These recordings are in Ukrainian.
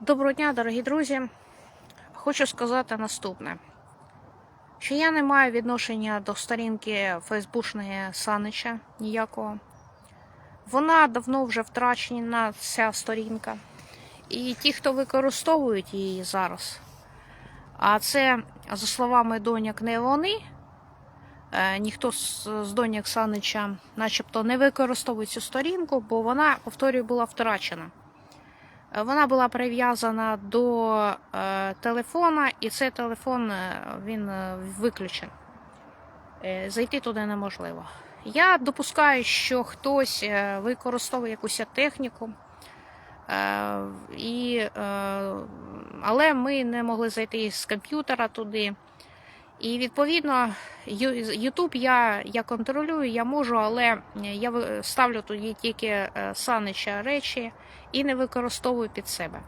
Доброго дня, дорогі друзі. Хочу сказати наступне: що я не маю відношення до сторінки Фейсбучної Санича ніякого. Вона давно вже втрачена, ця сторінка. І ті, хто використовують її зараз, а це, за словами доняк, не вони. е, Ніхто з доняк Санича, начебто, не використовує цю сторінку, бо вона, повторюю, була втрачена. Вона була прив'язана до е, телефона, і цей телефон е, він е, виключений. Е, зайти туди неможливо. Я допускаю, що хтось е, використовує якусь техніку, е, і, е, але ми не могли зайти з комп'ютера туди. І відповідно, Ю- YouTube я, я контролюю, я можу, але я ставлю тоді тільки е, санича речі і не використовую під себе.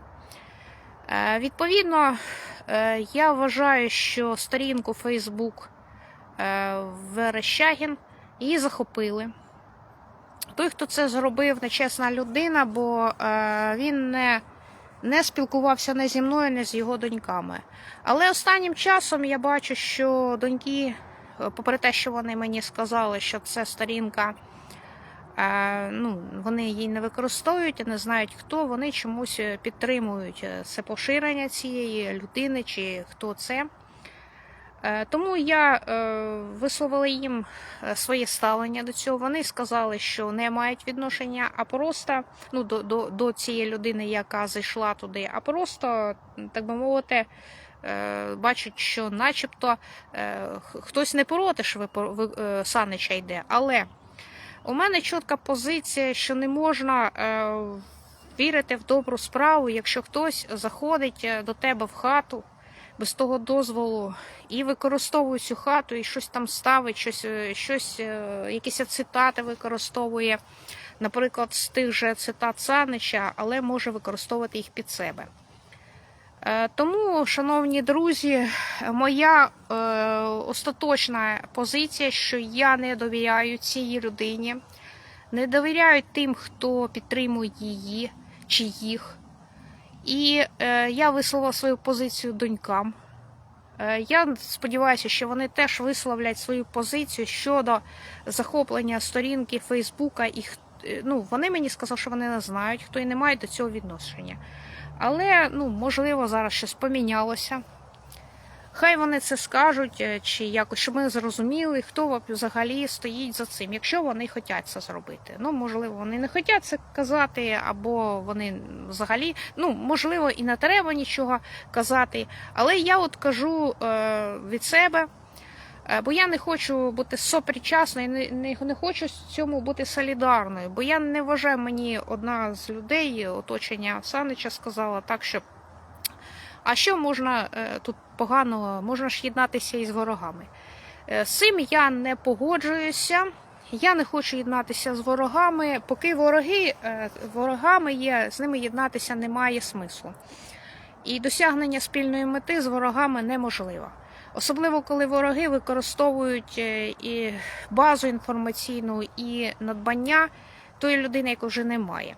Е, Відповідно, е, я вважаю, що сторінку Facebook е, Верещагін її захопили. Той, хто це зробив, нечесна людина, бо е, він не, не спілкувався не зі мною, не з його доньками. Але останнім часом я бачу, що доньки, е, попри те, що вони мені сказали, що це сторінка, е, ну, вони її не використовують, і не знають хто, вони чомусь е, підтримують це поширення цієї людини чи хто це. Е, Тому я е, висловила їм е, своє ставлення до цього. Вони сказали, що не мають відношення, а просто ну, до, до, до цієї людини, яка зайшла туди, а просто, так би мовити, бачать, що начебто хтось не проти, що ви, Санича йде. Але у мене чітка позиція, що не можна вірити в добру справу, якщо хтось заходить до тебе в хату без того дозволу і використовує цю хату, і щось там ставить, щось, е, щось е, якісь цитати використовує, наприклад, з тих же цитат Санича, але може використовувати їх під себе. Е, Тому, шановні друзі, моя е, остаточна позиція, що я не довіряю цій людині, не довіряю тим, хто підтримує її чи їх. І е, я висловила свою позицію донькам. Е, я сподіваюся, що вони теж висловлять свою позицію щодо захоплення сторінки Фейсбука. І е, ну, вони мені сказали, що вони не знають, хто і не має до цього відношення. Але ну, можливо, зараз щось помінялося. Хай вони це скажуть, е, чи якось, щоб ми зрозуміли, хто взагалі стоїть за цим, якщо вони хочуть це зробити. Ну, можливо, вони не хочуть це казати, або вони взагалі, ну, можливо, і не треба нічого казати. Але я от кажу е, від себе, е, бо я не хочу бути сопричасною, не, не, не хочу з цьому бути солідарною, бо я не вважаю, мені одна з людей, оточення Санича сказала так, що а що можна е, тут поганого? Можна ж єднатися із ворогами. Е, З цим я не погоджуюся. Я не хочу єднатися з ворогами. Поки вороги е, ворогами є, з ними єднатися немає смислу. І досягнення спільної мети з ворогами неможливо. Особливо коли вороги використовують і базу інформаційну, і надбання тої людини, яка вже немає.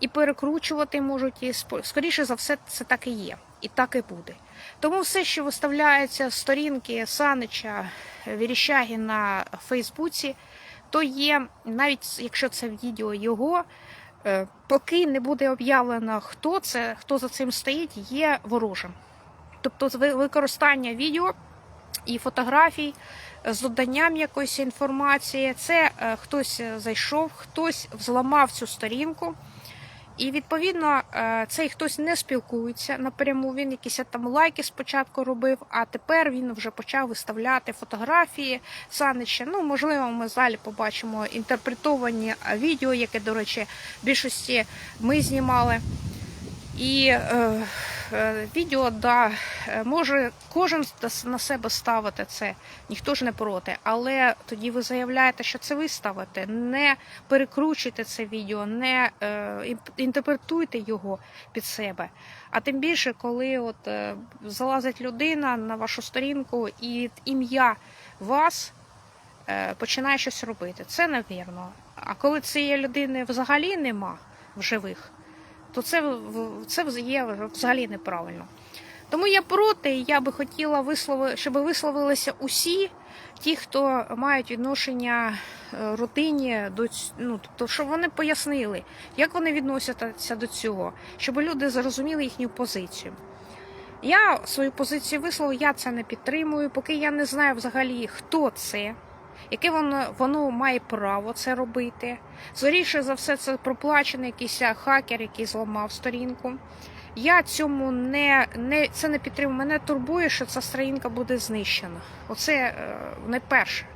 І перекручувати можуть, і скоріше за все, це так і є, і так і буде. Тому все, що виставляється з сторінки Санича Віріщагі на Фейсбуці, то є, навіть якщо це відео його, е, поки не буде об'явлено, хто це, хто за цим стоїть, є ворожим. Тобто використання відео і фотографій з доданням якоїсь інформації, це е, хтось е, зайшов, хтось взламав цю сторінку. І відповідно е, цей хтось не спілкується напряму. Він якісь там лайки спочатку робив, а тепер він вже почав виставляти фотографії Санича. Ну, можливо, ми залі побачимо інтерпретовані е, відео, яке, до речі, в більшості ми знімали. І е, відео, да, е, може кожен на себе ставити це, ніхто ж не проти. Але тоді ви заявляєте, що це ви ставите. Не перекручуйте це відео, не е, інтерпретуйте його під себе. А тим більше, коли от е, залазить людина на вашу сторінку і ім'я вас е, починає щось робити. Це невірно. А коли цієї людини взагалі нема в живих, то це, це є взагалі неправильно. Тому я проти, і я би хотіла вислови, щоб висловилися усі ті, хто мають відношення е, родині до ну, тобто, щоб вони пояснили, як вони відносяться до цього, щоб люди зрозуміли їхню позицію. Я свою позицію висловив, я це не підтримую, поки я не знаю взагалі, хто це, яке воно, воно має право це робити. Скоріше за все, це проплачений якийсь хакер, який зламав сторінку. Я цьому не, не це не підтримую. Мене турбує, що ця сторінка буде знищена. Оце е, найперше.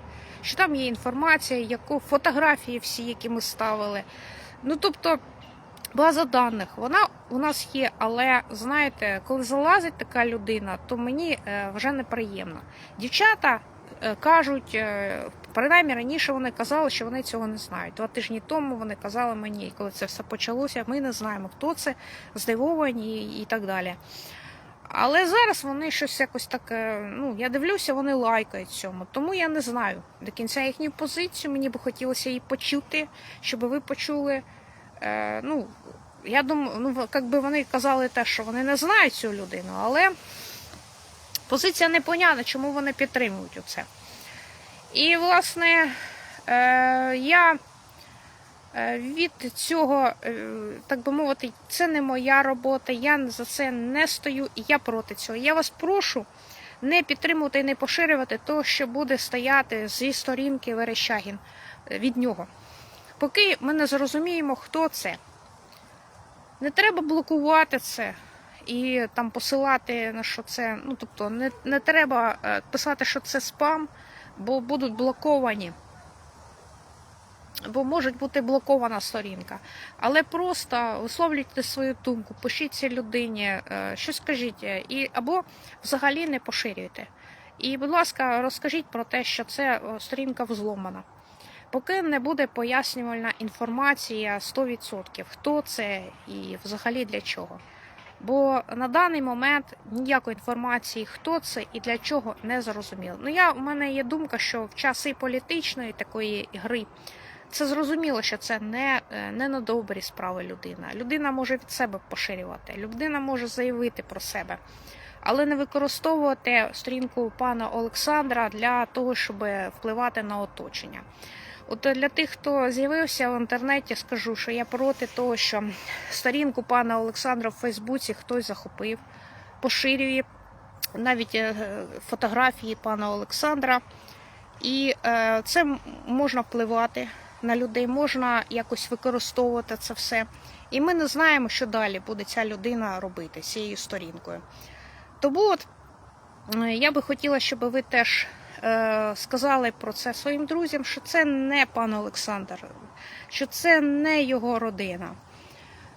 Що там є інформація, яку фотографії всі, які ми ставили. Ну тобто, база даних, вона у нас є, але знаєте, коли залазить така людина, то мені е, вже неприємно. Дівчата кажуть, е, принаймні раніше вони казали, що вони цього не знають. Два тижні тому вони казали мені, коли це все почалося, ми не знаємо, хто це, здивовані і, так далі. Але зараз вони щось якось таке. Ну, я дивлюся, вони лайкають цьому. Тому я не знаю до кінця їхню позицію. Мені би хотілося її почути, щоб ви почули. Е, ну, я думаю, ну, як би вони казали те, що вони не знають цю людину, але позиція непонятна, чому вони підтримують оце. І, власне, е, я е, від цього, е, так би мовити, це не моя робота, я за це не стою і я проти цього. Я вас прошу не підтримувати і не поширювати то, що буде стояти зі сторінки Верещагін від нього. Поки ми не зрозуміємо, хто це. Не треба блокувати це і там посилати на що це. Ну тобто, не, не треба е, писати, що це спам, бо будуть блоковані. Бо може бути блокована сторінка. Але просто висловлюйте свою думку, пишіть цій людині, е, що скажіть, е, і або взагалі не поширюйте. І, будь ласка, розкажіть про те, що це сторінка взломана. Поки не буде пояснювальна інформація 100%, хто це і взагалі для чого. Бо на даний момент ніякої інформації, хто це і для чого, не зрозуміло. Ну, я, у мене є думка, що в часи політичної такої гри це зрозуміло, що це не, е, не на добрі справи людина. Людина може від себе поширювати, людина може заявити про себе, але не використовувати сторінку пана Олександра для того, щоб впливати на оточення. От для тих, хто з'явився в інтернеті, скажу, що я проти того, що сторінку пана Олександра в Фейсбуці хтось захопив, поширює навіть е, фотографії пана Олександра. І е, це можна впливати на людей, можна якось використовувати це все. І ми не знаємо, що далі буде ця людина робити з цією сторінкою. Тому от е, я би хотіла, щоб ви теж е, сказали про це своїм друзям, що це не пан Олександр, що це не його родина.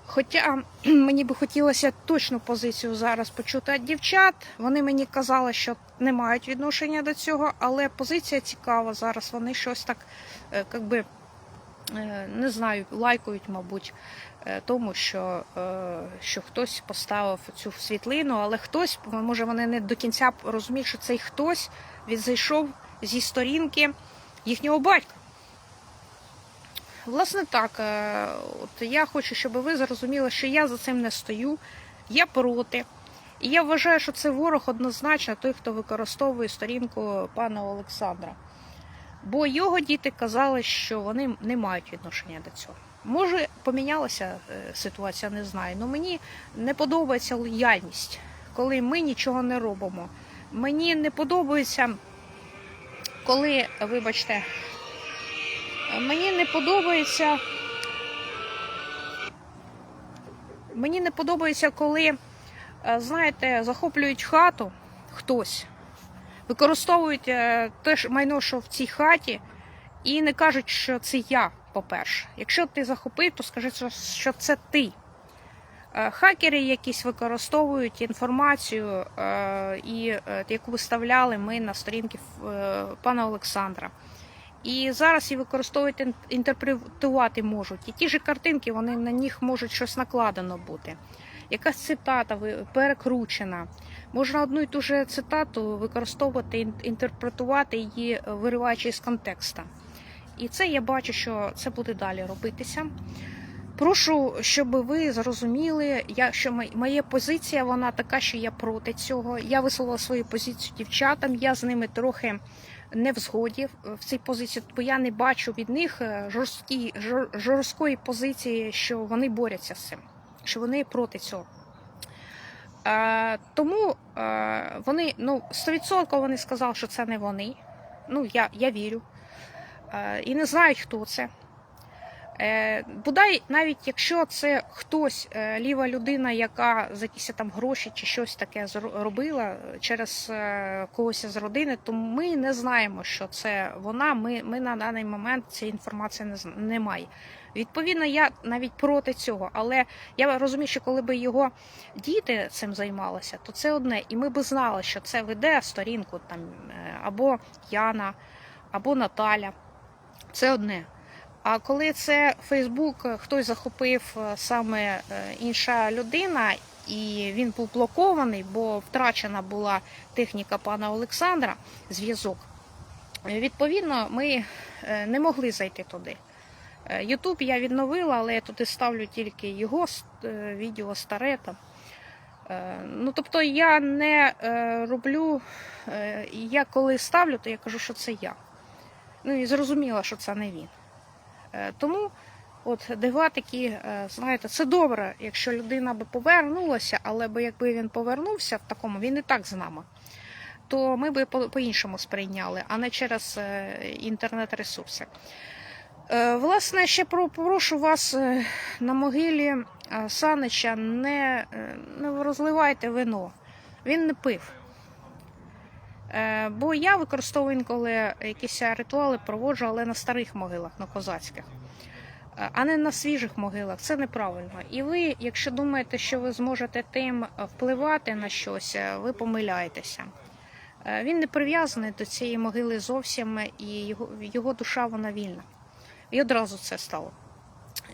Хоча мені би хотілося точну позицію зараз почути від дівчат. Вони мені казали, що не мають відношення до цього, але позиція цікава зараз. Вони щось так, е, як би, е, не знаю, лайкають, мабуть, е, тому що, е, що хтось поставив цю світлину, але хтось, може, вони не до кінця розуміють, що цей хтось він зайшов зі сторінки їхнього батька. Власне так, е, от я хочу, щоб ви зрозуміли, що я за цим не стою, я проти. І я вважаю, що це ворог однозначно той, хто використовує сторінку пана Олександра. Бо його діти казали, що вони не мають відношення до цього. Може, помінялася е, ситуація, не знаю. але мені не подобається лояльність, коли ми нічого не робимо. Мені не подобається, коли, вибачте, Мені не подобається. Мені не подобається, коли, е, знаєте, захоплюють хату хтось, використовують е, те ж майно, що в цій хаті, і не кажуть, що це я, по-перше. Якщо ти захопив, то скажи, що- це ти. Е, Хакери якісь використовують інформацію, е, і, яку виставляли ми на сторінки пана Олександра. І зараз її використовують інтерпретувати можуть. І ті ж картинки, вони на них можуть щось накладено бути. Якась цитата перекручена. Можна одну і ту же цитату використовувати, інтерпретувати її, е, вириваючи з контекста. І це я бачу, що це буде далі робитися. Прошу, щоб ви зрозуміли, я, що моя позиція вона така, що я проти цього. Я висловила свою позицію дівчатам. Я з ними трохи не в згоді в цій позиції, бо я не бачу від них е, жорсткі, жорсткої позиції, що вони борються з цим, що вони проти цього. Е, тому е, вони ну 100% вони сказали, що це не вони. Ну, я, я вірю. Е, і не знають, хто це. Е, бодай, навіть якщо це хтось, е, ліва людина, яка за якісь там гроші чи щось таке зро- робила е, через е, когось з родини, то ми не знаємо, що це вона. Ми, ми на даний момент цієї інформації не, немає. Відповідно, я навіть проти цього, але я розумію, що коли б його діти цим займалися, то це одне, і ми б знали, що це веде сторінку там е, або Яна, або Наталя. Це одне. А коли це Фейсбук, хтось захопив е, саме е, інша людина, і він був блокований, бо втрачена була техніка пана Олександра, зв'язок. Відповідно, ми не могли зайти туди. Е, Ютуб я відновила, але я туди ставлю тільки його е, відео старе там. Е, Ну, тобто я не е, роблю, е, я коли ставлю, то я кажу, що це я. Ну і зрозуміла, що це не він. Е, Тому от дива такі, е, знаєте, це добре, якщо людина би повернулася, але би якби він повернувся в такому, він і так з нами, то ми би по- по-іншому сприйняли, а не через е, інтернет-ресурси. Е, Власне, ще прошу вас е, на могилі е, Санича не, не розливайте вино. Він не пив. Бо я використовую інколи якісь ритуали проводжу, але на старих могилах, на козацьких, а не на свіжих могилах. Це неправильно. І ви, якщо думаєте, що ви зможете тим впливати на щось, ви помиляєтеся. Він не прив'язаний до цієї могили зовсім, і його, його душа вона вільна. І одразу це стало.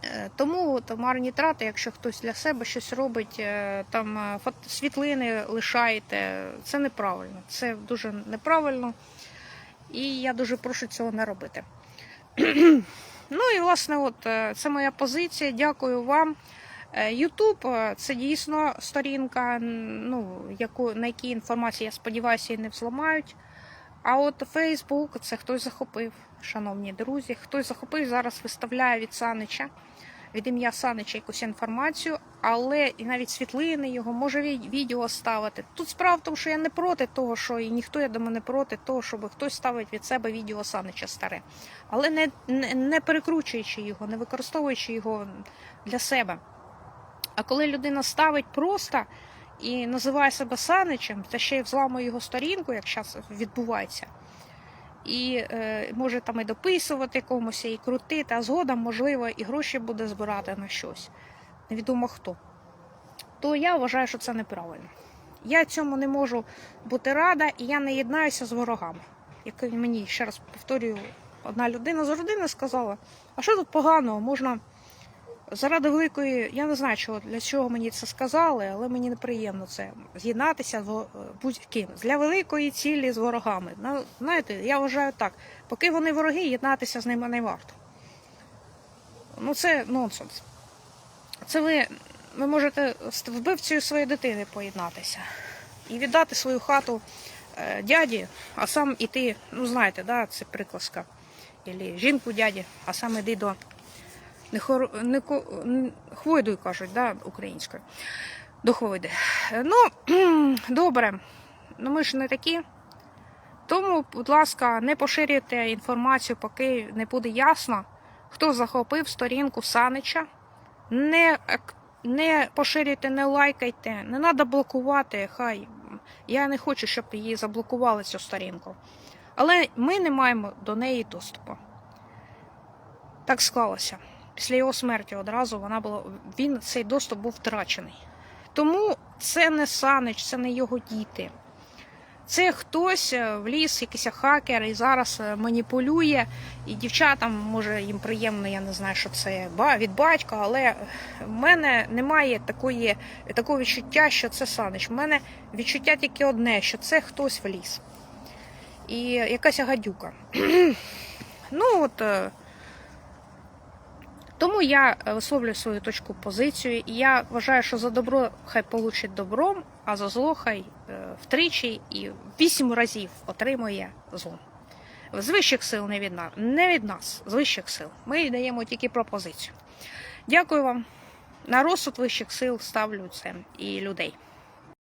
Е, Тому от, марні трати, якщо хтось для себе щось робить, е, там е, світлини лишаєте, це неправильно. Це дуже неправильно. І я дуже прошу цього не робити. ну і власне, от це моя позиція. Дякую вам. Ютуб це дійсно сторінка, ну, яку, на якій інформацію, я сподіваюся, її не взламають. А от Фейсбук це хтось захопив, шановні друзі. Хтось захопив, зараз виставляє від Санича, від ім'я Санича якусь інформацію, але і навіть світлини його, може відео ставити. Тут справа в тому, що я не проти того, що і ніхто я думаю, не проти того, щоб хтось ставить від себе відео Санича старе. Але не, не, не перекручуючи його, не використовуючи його для себе. А коли людина ставить просто і називає себе Саничем, та ще й взламує його сторінку, як зараз відбувається, і е, може там і дописувати комусь, і крутити, а згодом, можливо, і гроші буде збирати на щось. Невідомо хто. То я вважаю, що це неправильно. Я цьому не можу бути рада, і я не єднаюся з ворогами. Як мені ще раз повторюю, одна людина з родини сказала: а що тут поганого? Можна заради великої, я не знаю, чого для чого мені це сказали, але мені неприємно це з'єднатися з будь-ким для великої цілі з ворогами. Ну, знаєте, я вважаю так, поки вони вороги, єднатися з ними не варто. Ну це нонсенс. Це ви, ви можете з вбивцею своєї дитини поєднатися і віддати свою хату е, дяді, а сам іти, ну знаєте, да, це приказка. Ілі жінку дяді, а сам іди до не хор... не ко... хвойдою кажуть, да, українською. До хвойди. Ну, добре. Ну ми ж не такі. Тому, будь ласка, не поширюйте інформацію, поки не буде ясно, хто захопив сторінку Санича. Не, не поширюйте, не лайкайте, не треба блокувати. Хай я не хочу, щоб її заблокували цю сторінку. Але ми не маємо до неї доступу. Так склалося. Після його смерті одразу вона була, він цей доступ був втрачений. Тому це не Санич, це не його діти. Це хтось е, вліз, якийсь хакер, і зараз е, маніпулює. І дівчатам, може, їм приємно, я не знаю, що це від батька, але в мене немає такої, такого відчуття, що це Санич. У мене відчуття тільки одне, що це хтось вліз. І якась гадюка. ну от. Тому я е, висловлюю свою точку позицію. І я вважаю, що за добро хай получить добром, а за зло хай е, втричі і вісім разів отримує зло. З вищих сил не від нас, не від нас, з вищих сил. Ми даємо тільки пропозицію. Дякую вам. На розсуд вищих сил ставлю це і людей.